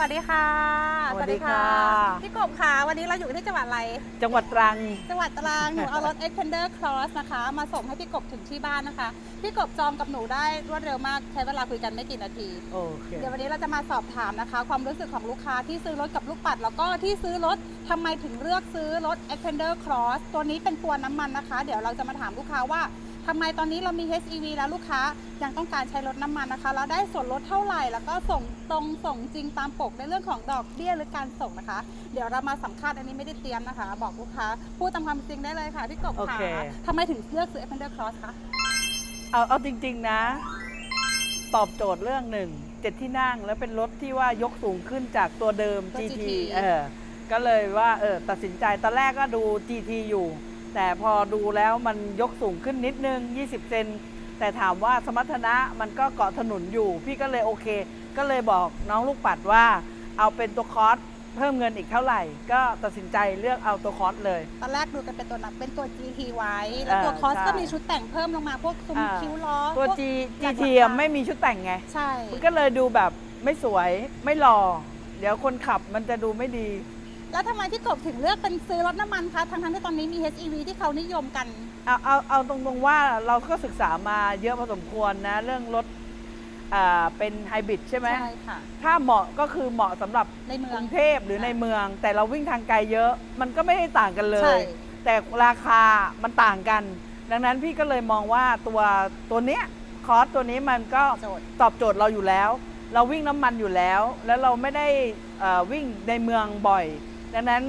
วัสดีค่ะ สวัสดีค่ะ พี่กบค่ะ วันนี้เราอยู่ที่จังหวัดอะไร จังหวัดตรัง จังหวัดตรัง หนูเอารถ Expander Cross นะคะ มาส่งให้พี่กบถึงที่บ้านนะคะ พี่กบจองกับหนูได้รวดเร็วมาก ใช้เวลาคุยกันไม่กี่นาที โอเค เดี๋ยววันนี้เราจะมาสอบถามนะคะ ความรู้สึกของลูกค้าที่ซื้อรถกับลูกปัด แล้วก็ที่ซื้อรถทำไมถึงเลือกซื้อรถ Expander Cross ตัวนี้เป็นตัวน้ำมันนะคะ เดี๋ยวเราจะมาถามลูกค้าว่า ทำไมตอนนี้เรามี HEV แล้วลูกค้ายังต้องการใช้รถน้ำมันนะคะแล้วได้ส่วนลดเท่าไหร่ แล้วก็ส่งตรงส่งจริงตามปกในเรื่องของดอกเบี้ยหรือการส่งนะคะ เดี๋ยวเรามาสัมภาษณ์อันนี้ไม่ได้เตรียมนะคะ บอกลูกค้าพูดตามความจริงได้เลยค่ะพี่กบโอค่ะเค ทำไมถึงเลือกซื้อ Expander Cross คะ เอาเอาจริง ๆ นะ ตอบโจทย์เรื่องหนึ่งเจ็ดที่นั่งแล้วเป็นรถที่ว่ายกสูงขึ้นจากตัวเดิม ตัว GT GT เออก็เลยว่าเออตัดสินใจตอนแรกก็ดู GT อยู่ แต่พอดูแล้วมันยกสูงขึ้นนิดนึง 20 เซน แต่ถามว่าสมรรถนะมันก็เกาะถนนอยู่ พี่ก็เลยโอเค ก็เลยบอกน้องลูกปัดว่า เอาเป็นตัวคอร์สเพิ่มเงินอีกเท่าไหร่ ก็ตัดสินใจเลือกเอาตัวคอร์สเลย ตอนแรกดูกันเป็นตัวนับเป็นตัว GT ไว้ แล้วตัวเออคอสใช่ก็มีชุดแต่งเพิ่มลงมาพวกซุ้มอ่า คิ้วล้อตัว พก G หลัก GT ราอะคาไม่มีชุดแต่งไง ใช่ มันก็เลยดูแบบไม่สวยไม่หล่อ เดี๋ยวคนขับมันจะดูไม่ดี แล้วทำไมพี่กบถึงเลือกเป็นซื้อรถน้ำมันคะทั้งๆที่ตอนนี้มี HEV ที่เขานิยมกัน เอาเอาเอาตรงๆว่าเราก็ศึกษามาเยอะพอสมควรนะ เรื่องรถอ่าเป็นไฮบริดใช่ไหม ใช่ค่ะ ถ้าเหมาะก็คือเหมาะสำหรับในเมืกองรุงเทพหรือในเมือง แต่เราวิ่งทางไกลเยอะ มันก็ไม่ได้ต่างกันเลใช่ ย แต่ราคามันต่างกัน ดังนั้นพี่ก็เลยมองว่าตัวตัวเนี้ยคอร์สตัวนี้มันก็โจทย์ ตอบโจทย์เราอยู่แล้ว เราวิ่งน้ำมันอยู่แล้ว แล้วเราไม่ได้เอ่อวิ่งในเมืองบ่อย ดังนั้น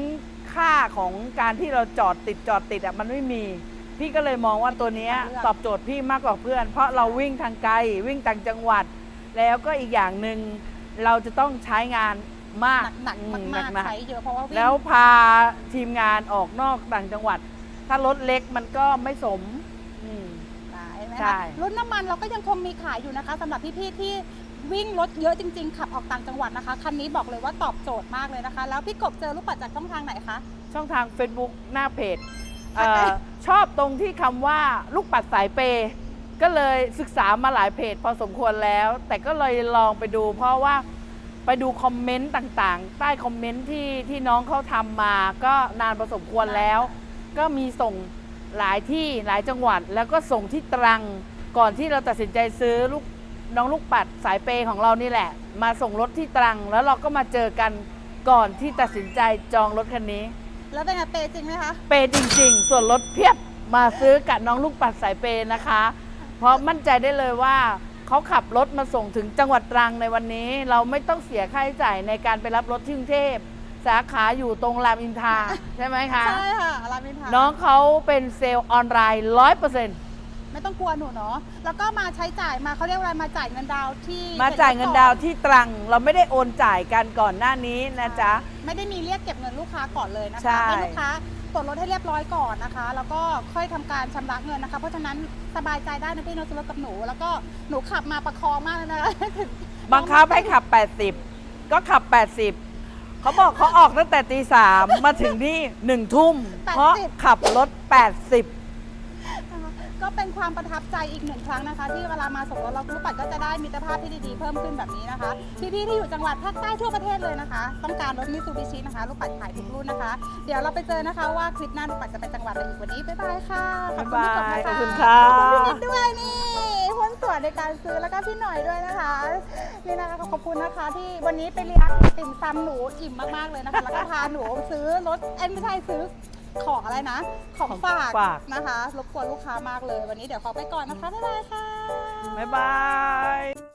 ค่าของการที่เราจอดติดจอดติดอะมันไม่มี พี่ก็เลยมองว่าตัวเนี้ยเลือกตอบโจทย์พี่มากกว่าเพื่อน เพราะเราวิ่งทางไกลวิ่งต่างจังหวัด แล้วก็อีกอย่างหนึ่งเราจะต้องใช้งานมากหนักอืๆมากหนัๆใช้เยอะเพราะว่าวิ่งแล้วพาทีมงานออกนอกต่างจังหวัด ถ้ารถเล็กมันก็ไม่สมอืมได้ไหมใช่คะรุ่นน้ำมันเราก็ยังคงมีขายอยู่นะคะสำหรับพี่ๆที่ วิ่งรถเยอะจริง ๆ ขับออกต่างจังหวัดนะคะ คันนี้บอกเลยว่าตอบโจทย์มากเลยนะคะ แล้วพี่กบเจอลูกปัดจากช่องทางไหนคะ ช่องทาง Facebook หน้าเพจใช่เอ่อชอบตรงที่คำว่าลูกปัดสายเปย์ก็เลยศึกษามาหลายเพจพอสมควรแล้ว แต่ก็เลยลองไปดู เพราะว่าไปดูคอมเมนต์ต่างๆ ใต้คอมเมนต์ที่ที่น้องเขาทำมา ก็นานพอสมควรแล้ว ก็มีส่งหลายที่หลายจังหวัด แล้วก็ส่งที่ตรังก่อนที่เราตัดสินใจซื้อลูก น้องลูกปัดสายเปย์ของเรานี่แหละ มาส่งรถที่ตรัง แล้วเราก็มาเจอกันก่อนที่ตัดสินใจจองรถคันนี้ แล้วเป็นไงเปย์จริงไหมคะ เปย์จริง ๆ ส่วนลดเพียบมาซื้อกับน้องลูกปัดสายเปย์นะคะ เพราะมั่นใจได้เลยว่าเขาขับรถมาส่งถึงจังหวัดตรังในวันนี้ เราไม่ต้องเสียค่าใช้จ่ายในการไปรับรถที่กรุงเทพสาขาอยู่ตรงรามอินทราใช่ไหมคะ ใช่ค่ะรามินทราน้องเขาเป็นเซลล์ออนไลน์ร้อยเปอร์เซ็นต์ ไม่ต้องกลัวหนูเนาะแล้วก็มาใช้จ่ายมาเขาเรียกว่าอะไรมาจ่ายเงินดาวน์ที่มาจ่ายเงินดาวน์ที่ตรัง เราไม่ได้โอนจ่ายกันก่อนหน้านี้นะจ๊ะ ไม่ได้มีเรียกเก็บเงินลูกค้าก่อนเลยนะใช่ คะให้ลูกค้าตรวจรถให้เรียบร้อยก่อนนะคะ แล้วก็ค่อยทำการชำระเงินนะคะ เพราะฉะนั้นสบายใจได้นะพี่โนซื้อรถกับหนู แล้วก็หนูขับมาประคองมากเลยนะคะถึงบังคับให้ขับ 80 ก็ขับ 80 เขาบอกเขาออกตั้งแต่ตีสามมาถึงนี่หนึ่งทุ่ม เพราะขับรถ 80นะคะ ก็เป็นความประทับใจอีกหนึ่งครั้งนะคะ ที่เวลามาส่งรถเราลูกปัดก็จะได้มิตรภาพที่ดีๆเพิ่มขึ้นแบบนี้นะคะ พี่ๆที่อยู่จังหวัดภาคใต้ทั่วประเทศเลยนะคะ ต้องการรถมิตซูบิชินะคะลูกปัดขายทุกรุ่นนะคะ เดี๋ยวเราไปเจอนะคะว่าคลิปหน้าลูกปัดจะไปจังหวัดอะไรอีกวันนี้บ๊ายบายค่ะขอบคุณพี่กบนะคะบ๊ายบายขอบคุณค่ะ ขอบคุณพี่นิดด้วยนี่หุ้นส่วนในการซื้อแล้วก็พี่หน่อยด้วยนะคะนี่นะคะขอบคุณนะคะที่วันนี้ไปเลี้ยงติ่มซำหนูอิ่มมากๆเลยนะคะแล้วก็พาหนูซื้อรถเอ้ยไม่ใช่ซื้อ ของอะไรนะของของฝากฝาก นะคะ รบกวนลูกค้ามากเลย วันนี้เดี๋ยวขอไปก่อนนะคะ บ๊ายบายค่ะ บ๊ายบาย